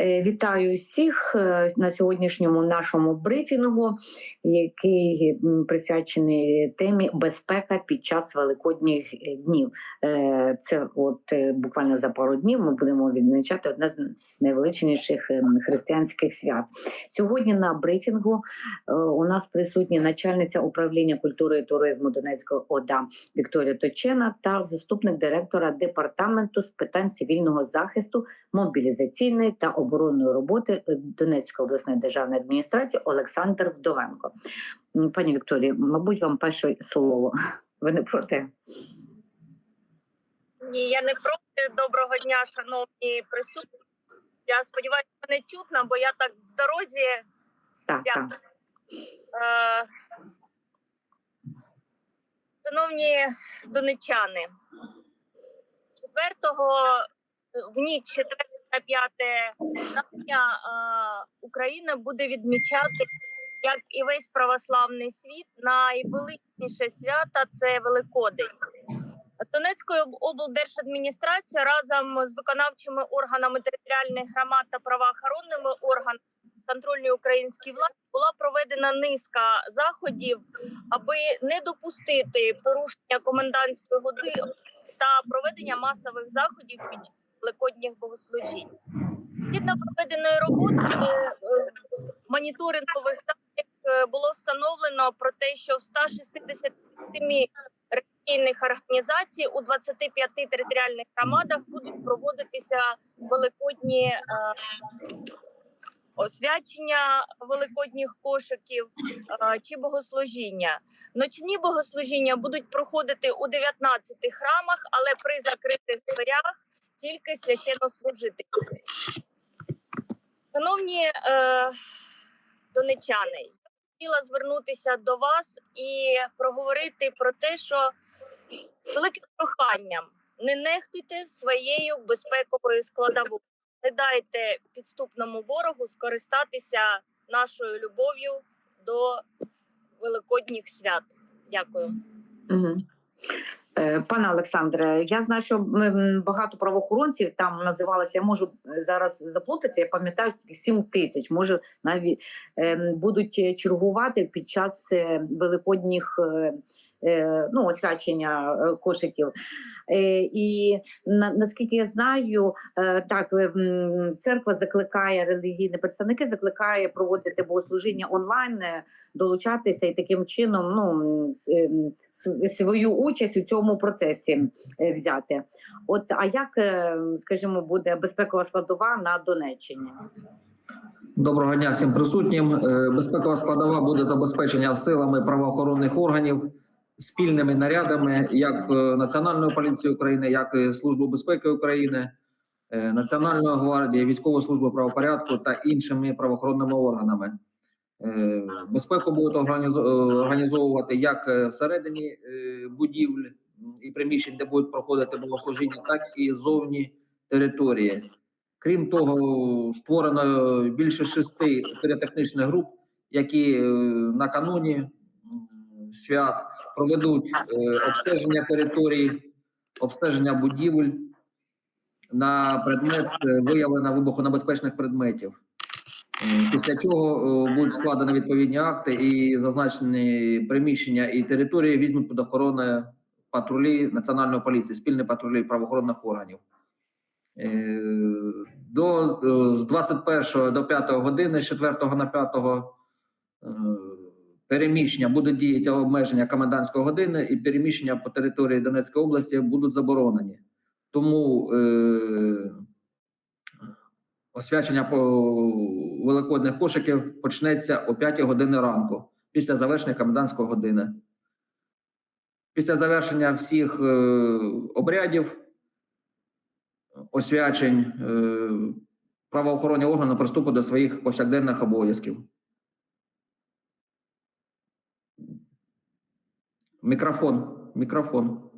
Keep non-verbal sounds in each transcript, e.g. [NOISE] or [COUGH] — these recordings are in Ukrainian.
Е, Вітаю всіх е, на сьогоднішньому нашому брифінгу, який присвячений темі безпека під час великодніх е, днів. Це от буквально за пару днів ми будемо відзначати одне з найвеличніших ем, християнських свят. Сьогодні на брифінгу у нас присутні начальниця управління культури і туризму Донецької ОДА Вікторія Точена та заступник директора департаменту з питань цивільного захисту мобілізаційної та оборонної роботи Донецької обласної державної адміністрації Олександр Вдовенко. Пані Вікторії, мабуть, вам перше слово. [LAUGHS] Ви не проти? Ні, я не проти. Доброго дня, шановні присутні. Я сподіваюся, мене чутно, бо я так в дорозі. Так, так. Е, шановні донечани, 4 в ніч 4 5 травня Україна буде відмічати, як і весь православний світ, найвеличніше свято це Великодень. Донецькою об- облдержадміністрація разом з виконавчими органами територіальних громад та правоохоронними органами контрольної української влади була проведена низка заходів, аби не допустити порушення комендантської години та проведення масових заходів під час великодніх богослужінь. Згідно проведеної роботи е, е, моніторингових даних е, було встановлено про те, що в 167 релігійних організацій у 25 територіальних громадах будуть проводитися великодні освячення великодніх кошиків чи богослужіння. Ночні богослужіння будуть проходити у 19 храмах, але при закритих дверях тільки священнослужителі. Шановні е, донечани, я хотіла звернутися до вас і проговорити про те, що великим проханням не нехтуйте своєю безпековою складовою. Не дайте підступному ворогу скористатися нашою любов'ю до великодніх свят. Дякую. Угу. Пане Олександре, я знаю, що багато правоохоронців там називалося, я можу зараз заплутатися, я пам'ятаю 7 тисяч, може навіть ем, будуть чергувати під час е, великодніх е, е, ну, освячення е, кошиків. Е, І на, наскільки я знаю, е, так е, церква закликає релігійні представники, закликає проводити богослужіння онлайн, е, долучатися і таким чином ну, свою участь у цьому процесі е, взяти. От а як, е, скажімо, буде безпекова складова на Донеччині? Доброго дня всім присутнім. Е, Безпекова складова буде забезпечення силами правоохоронних органів спільними нарядами, як е, Національної поліції України, як і Служби безпеки України, е, Національної гвардії, військової служби правопорядку та іншими правоохоронними органами. Е, Безпеку будуть організо- організовувати як всередині будівель і приміщень, де будуть проходити богослужіння, так і зовні території. Крім того, створено більше шести піротехнічних груп, які накануні свят проведуть е, обстеження території, обстеження будівель на предмет е, виявлення вибухонебезпечних предметів. Е, Після чого будуть складені відповідні акти і зазначені приміщення і території візьмуть під охорону патрулі національної поліції, спільні патрулі правоохоронних органів. До з 21 до 5 години, з 4 на 5 е, переміщення будуть діяти обмеження комендантської години, і переміщення по території Донецької області будуть заборонені. Тому е, освячення по великодних кошиків почнеться о 5 години ранку після завершення комендантської години. Після завершення всіх е, обрядів освячень е, правоохоронні органи приступуть до своїх повсякденних обов'язків. Мікрофон. Мікрофон.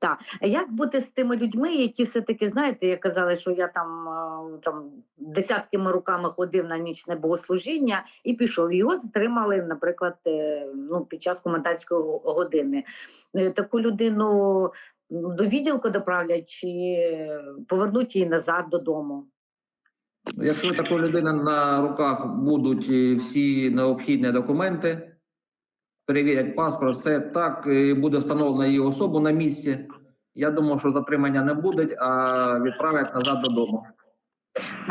Так, як бути з тими людьми, які все-таки, знаєте, як казали, що я там, е, там десятками руками ходив на нічне богослужіння і пішов. Його затримали, наприклад, е, ну, під час комендантської години. Е, Таку людину до відділку доправлять чи повернуть її назад додому? Якщо у такої людини на руках будуть всі необхідні документи, перевірять паспорт, все так, і буде встановлено її особу на місці. Я думаю, що затримання не буде, а відправлять назад додому.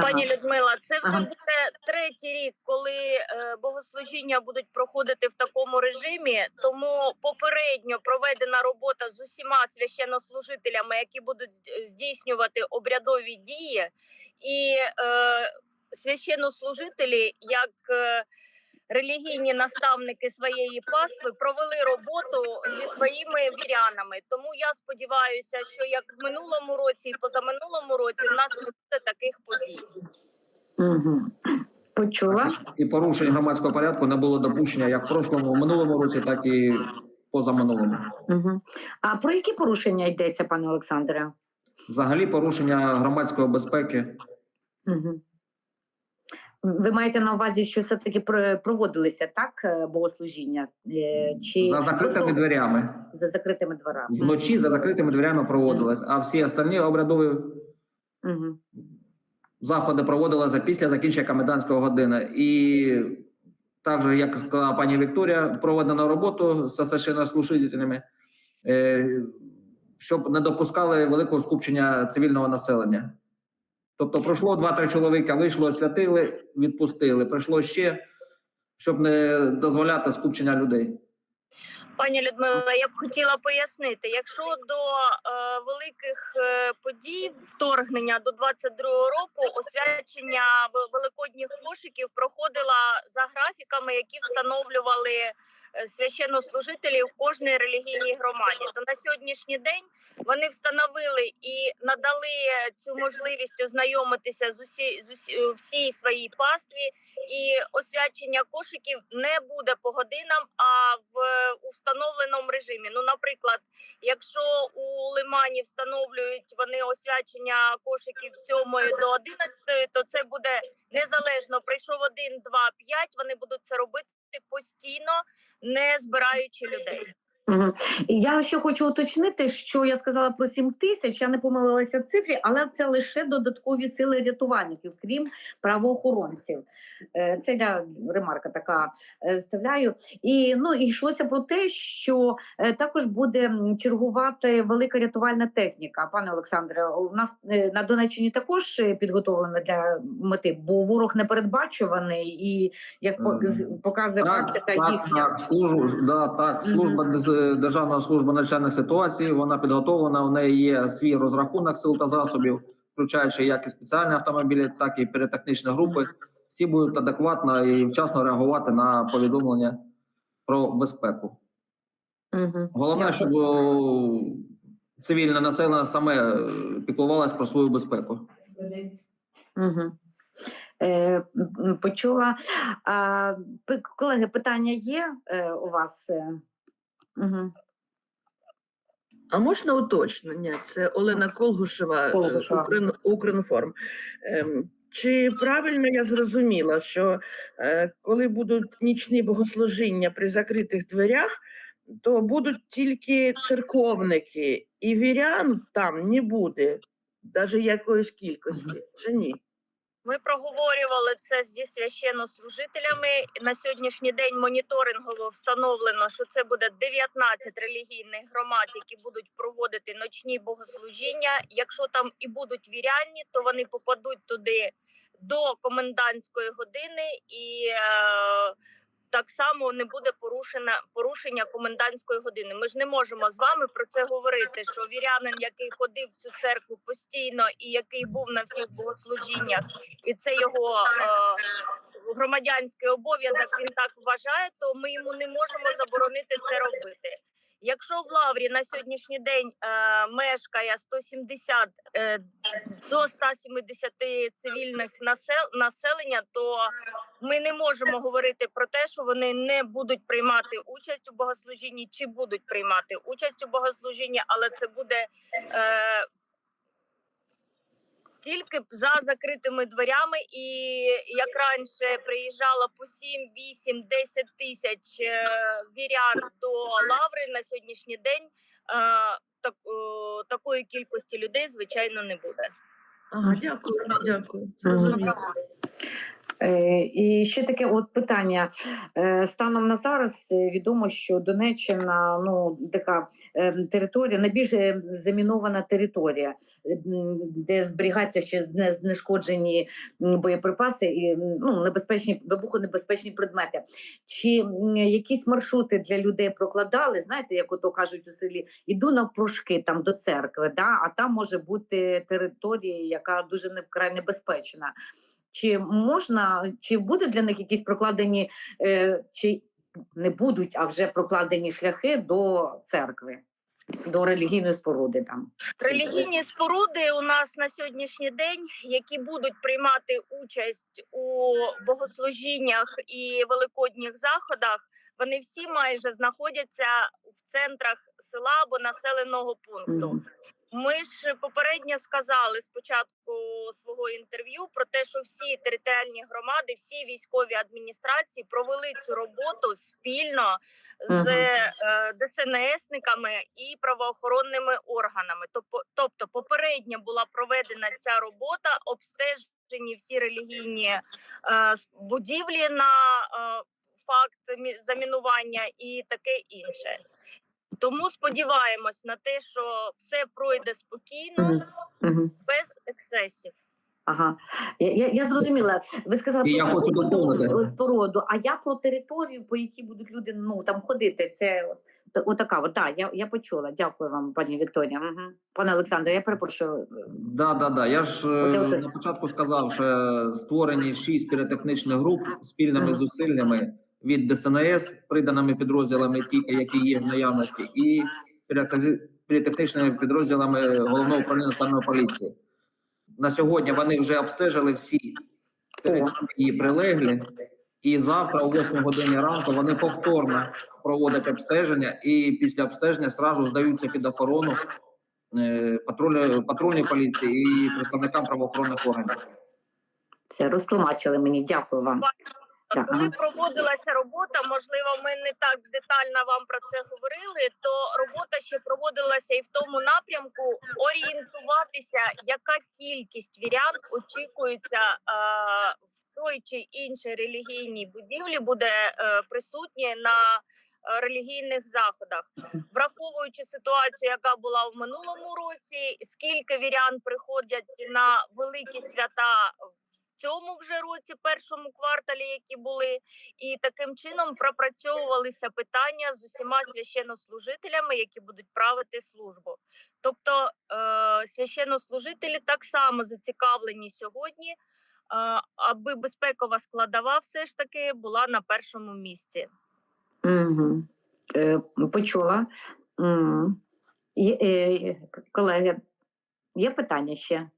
Пані Людмила, це вже Ага. буде третій рік, коли е, богослужіння будуть проходити в такому режимі. Тому попередньо проведена робота з усіма священнослужителями, які будуть здійснювати обрядові дії, і е, священнослужителі, як е, релігійні наставники своєї пастви, провели роботу зі своїми вірянами. Тому я сподіваюся, що як в минулому році і позаминулому році в нас не буде таких подій. Угу. Почула. І порушень громадського порядку не було допущення як в прошлому, в минулому році, так і позаминулому. Угу. А про які порушення йдеться, пане Олександре? Взагалі, порушення громадської безпеки. Угу. Ви маєте на увазі, що все-таки про- проводилися так е, богослужіння? Е, Чи За закритими дверями. за закритими дверами? Вночі за закритими дверями проводилось, а всі остальні обрядові Угу. заходи проводилися після закінчення комендантської години. І також, як сказала пані Вікторія, проведено роботу з священнослужителями, е, щоб не допускали великого скупчення цивільного населення. Тобто пройшло два-три чоловіка, вийшло, освятили, відпустили. Прийшло ще, щоб не дозволяти скупчення людей. Пані Людмила, я б хотіла пояснити, якщо до е, великих е, подій вторгнення до 22-го року освячення великодніх кошиків проходила за графіками, які встановлювали е, священнослужителі в кожній релігійній громаді, то на сьогоднішній день вони встановили і надали цю можливість ознайомитися з усі з усі всій своїй пастві, і освячення кошиків не буде по годинам, а в у встановленому режимі. Ну, наприклад, якщо у лимані встановлюють вони освячення кошиків з 7 до 11, то це буде незалежно. Прийшов один, два, п'ять. Вони будуть це робити постійно, не збираючи людей. Угу. Я ще хочу уточнити, що я сказала про 7 тисяч. Я не помилилася в цифрі, але це лише додаткові сили рятувальників, крім правоохоронців. Е, Це я ремарка така е, вставляю. І ну і йшлося про те, що е, також буде чергувати велика рятувальна техніка. Пане Олександре, у нас на Донеччині також підготовлена для мети, бо ворог непередбачуваний і як показує практика їхня. так, службу, да, так, служба Дез- Державна служба надзвичайних ситуацій, вона підготовлена, у неї є свій розрахунок сил та засобів, включаючи як і спеціальні автомобілі, так і піротехнічні групи. Всі будуть адекватно і вчасно реагувати на повідомлення про безпеку. Угу. Головне, щоб цивільне населення саме е, піклувалось про свою безпеку. Угу. Е, почула. А, колеги, питання є е, у вас? Угу. А можна уточнення? Це Олена Колгушева, е, Колгушева. Укрин, Укрінформ. Ем, Чи правильно я зрозуміла, що е, коли будуть нічні богослужіння при закритих дверях, то будуть тільки церковники, і вірян там не буде, навіть якоїсь кількості, чи ні? Ми проговорювали це зі священнослужителями. На сьогоднішній день моніторингово встановлено, що це буде 19 релігійних громад, які будуть проводити ночні богослужіння. Якщо там і будуть вірянні, то вони попадуть туди до комендантської години і. Е, так само не буде порушена порушення комендантської години. Ми ж не можемо з вами про це говорити. Що вірянин, який ходив в цю церкву постійно і який був на всіх богослужіннях, і це його е, громадянський обов'язок. Він так вважає, то ми йому не можемо заборонити це робити. Якщо в Лаврі на сьогоднішній день е, мешкає 170 е, до 170 цивільних насел, населення, то ми не можемо говорити про те, що вони не будуть приймати участь у богослужінні, чи будуть приймати участь у богослужінні, але це буде е, тільки б за закритими дверями. І як раніше приїжджала по 7, 8, 10 тисяч е, вірян до лаври на сьогоднішній день. так, е, такої кількості людей, звичайно, не буде. Ага, дякую, дякую. Е, І ще таке от питання. Е, Станом на зараз е, відомо, що Донеччина ну така територія, найбільш замінована територія, де зберігаються ще зне- знешкоджені боєприпаси і ну, небезпечні вибухонебезпечні предмети. Чи якісь маршрути для людей прокладали? Знаєте, як ото кажуть у селі, іду навпрошки там до церкви, да? а там може бути територія, яка дуже не вкрай небезпечна. Чи можна, чи буде для них якісь прокладені, е, чи не будуть, а вже прокладені шляхи до церкви, до релігійної споруди там? Релігійні споруди у нас на сьогоднішній день, які будуть приймати участь у богослужіннях і великодніх заходах, вони всі майже знаходяться в центрах села або населеного пункту. Ми ж попередньо сказали спочатку свого інтерв'ю про те, що всі територіальні громади, всі військові адміністрації провели цю роботу спільно з е, ДСНСниками і правоохоронними органами. Тобто, попередньо була проведена ця робота, обстежені всі релігійні е, будівлі на е, факт мі- замінування і таке інше. Тому сподіваємось на те, що все пройде спокійно, без ексцесів. Ага, я, я, я зрозуміла. Ви сказали я про хочу споруду. А як про територію, по якій будуть люди ну там ходити? Це от, та- отака. От, да, я, я почула. Дякую вам, пані Вікторія. Угу. Пане Олександре, я перепрошую. Да, да, да. Я ж е, Оте оте. на початку сказав, що створені шість піротехнічних груп спільними зусиллями від ДСНС, приданими підрозділами, які є в наявності, і піротехні- піротехнічними підрозділами головного управління національної поліції. На сьогодні вони вже обстежили всі території прилеглі, і завтра, о 8 годині ранку, вони повторно проводять обстеження, і після обстеження зразу здаються під охорону е, патрульної поліції і представникам правоохоронних органів. Все розтлумачили мені. Дякую вам. Коли проводилася робота, можливо, ми не так детально вам про це говорили. То робота ще проводилася і в тому напрямку орієнтуватися, яка кількість вірян очікується е, в той чи іншій релігійній будівлі буде е, присутні на е, релігійних заходах, враховуючи ситуацію, яка була в минулому році, скільки вірян приходять на великі свята в цьому вже році, першому кварталі, які були, і таким чином пропрацьовувалися питання з усіма священнослужителями, які будуть правити службу. Тобто е, священнослужителі так само зацікавлені сьогодні, е, аби безпекова складова все ж таки була на першому місці. Угу. Е, почула. Угу. Є, е, колеги, є питання ще?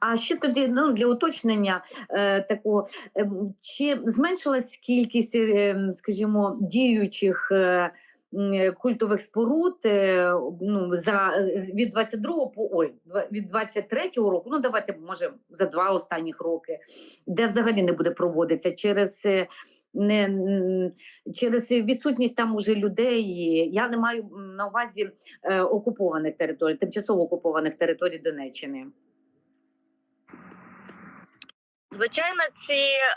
А ще тоді ну, для уточнення е, такого, ем, чи зменшилась кількість, е, ем, скажімо, діючих е, е, культових споруд е, ну, за, від 22 по ой, від 23 року, ну давайте, може, за два останніх роки, де взагалі не буде проводитися через. е, Не через відсутність там уже людей. Я не маю на увазі е, окупованих територій, тимчасово окупованих територій Донеччини. Звичайно, ці е,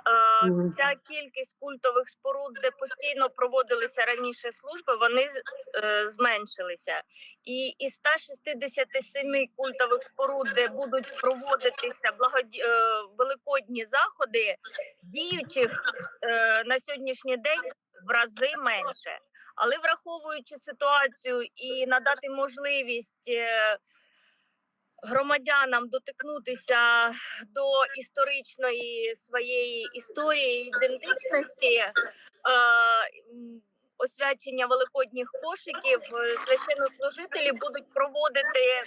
ця кількість культових споруд, де постійно проводилися раніше служби, вони е, зменшилися. І із 167 культових споруд, де будуть проводитися благоді... е, великодні заходи, діючих е, на сьогоднішній день в рази менше. Але враховуючи ситуацію і надати можливість. е, громадянам дотикнутися до історичної своєї історії ідентичності, е, освячення великодніх кошиків, е, священнослужителі будуть проводити е,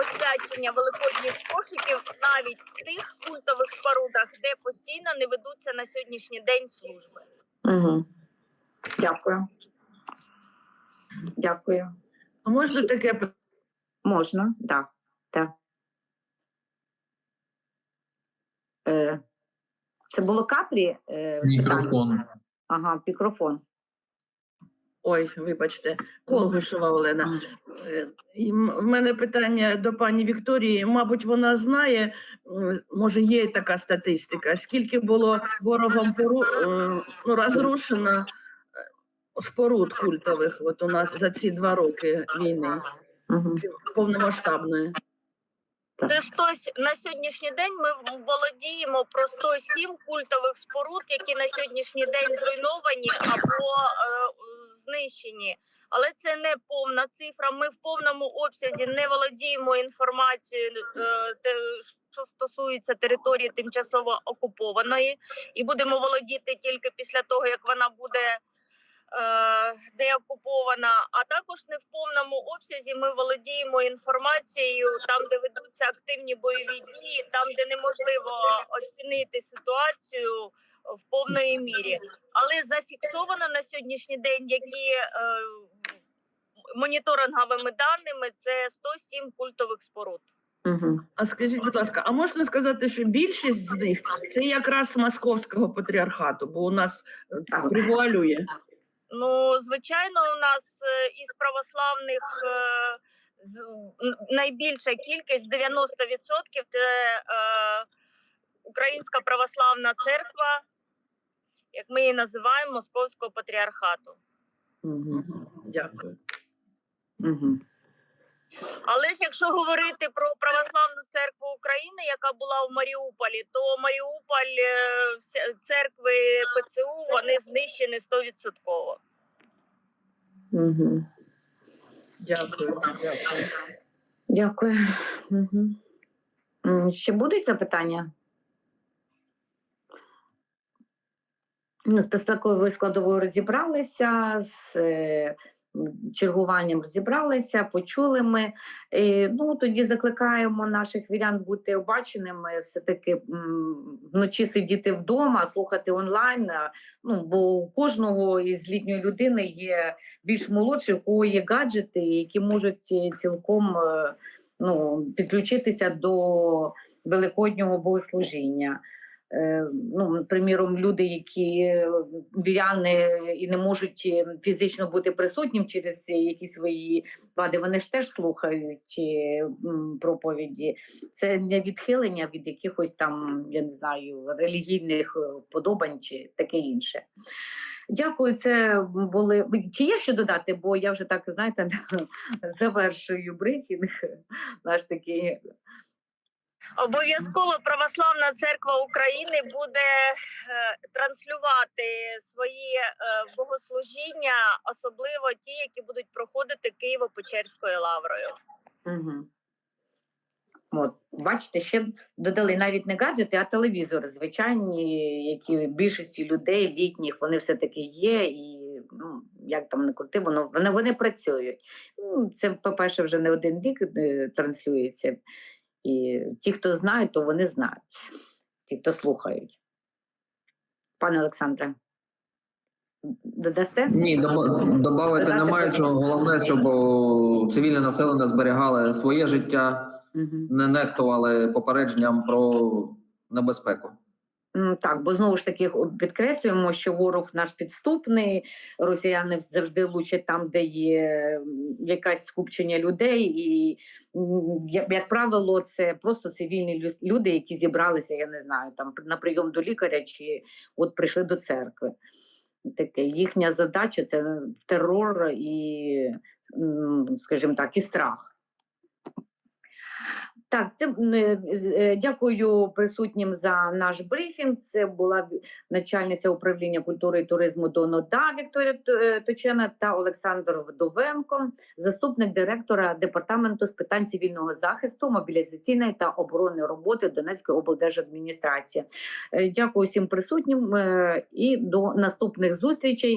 освячення великодніх кошиків навіть в тих культових спорудах, де постійно не ведуться на сьогоднішній день служби. Угу. Дякую. Дякую. А можна таке питання? Можна, так. так. Е, це було каплі? Е, питання? Ага, мікрофон. Ой, вибачте, Колгушева Олена. Е, і В мене питання до пані Вікторії. Мабуть, вона знає, може, є така статистика, скільки було ворогом пору, е, ну, розрушено е, споруд культових от у нас за ці два роки війни Угу. повномасштабної. Це 100, на сьогоднішній день ми володіємо про 107 культових споруд, які на сьогоднішній день зруйновані або е, знищені. Але це не повна цифра. Ми в повному обсязі не володіємо інформацією, е, що стосується території тимчасово окупованої, і будемо володіти тільки після того, як вона буде е, деокупована. А також не в повному обсязі ми володіємо інформацією там, де ведуться активні бойові дії, там, де неможливо оцінити ситуацію в повної мірі. Але зафіксовано на сьогоднішній день, які е, моніторинговими даними, це 107 культових споруд. Угу. А скажіть, будь ласка, а можна сказати, що більшість з них це якраз московського патріархату, бо у нас е, Так. привуалює. Ну, звичайно, у нас е, із православних е, з- найбільша кількість 90% це е, Українська православна церква, як ми її називаємо, Московського патріархату. Угу. Дякую. Угу. Але ж якщо говорити про православну церкву України, яка була в Маріуполі, то Маріуполь е, церкви ПЦУ вони знищені 100%. Угу. Дякую. Дякую. Дякую. Угу. Ще будуть запитання? Ну, з безпековою складовою розібралися, з е, чергуванням розібралися, почули ми. Е, Ну, тоді закликаємо наших вірян бути обаченими, все-таки вночі сидіти вдома, слухати онлайн. Ну, бо у кожного із літньої людини є більш молодших, у кого є гаджети, які можуть е, цілком е, ну, підключитися до великоднього богослужіння. Е, Ну, приміром, люди, які е, віряни і не можуть е, фізично бути присутнім через якісь свої вади, вони ж теж слухають проповіді. Це не відхилення від якихось там, я не знаю, релігійних вподобань чи таке інше. Дякую, це були. Чи є що додати? Бо я вже так, знаєте, [LAUGHS] завершую брифінг. Наш такий Обов'язково православна церква України буде е, транслювати свої е, богослужіння, особливо ті, які будуть проходити Києво-Печерською лаврою. Угу. От, бачите, ще додали навіть не гаджети, а телевізори звичайні, які більшості людей літніх вони все-таки є, і ну, як там не крути, воно вони, вони працюють. Ну, це, по-перше, вже не один рік е, транслюється. І ті, хто знають, то вони знають. Ті, хто слухають. Пане Олександре, додасте? Ні, Додати немає чого. Головне, щоб цивільне населення зберігало своє життя, Угу. не нехтували попередженням про небезпеку. Так, бо знову ж таки підкреслюємо, що ворог наш підступний, росіяни завжди лучать там, де є якась скупчення людей, і як, правило, це просто цивільні лю- люди, які зібралися, я не знаю, там на прийом до лікаря чи от прийшли до церкви. Таке їхня задача це терор і, скажімо так, і страх. Так, це е, е, дякую присутнім за наш брифінг. Це була начальниця управління культури і туризму ДОНОДА Вікторія е, Точена та Олександр Вдовенко, заступник директора департаменту з питань цивільного захисту, мобілізаційної та оборонної роботи Донецької облдержадміністрації. Дякую всім присутнім і до наступних зустрічей.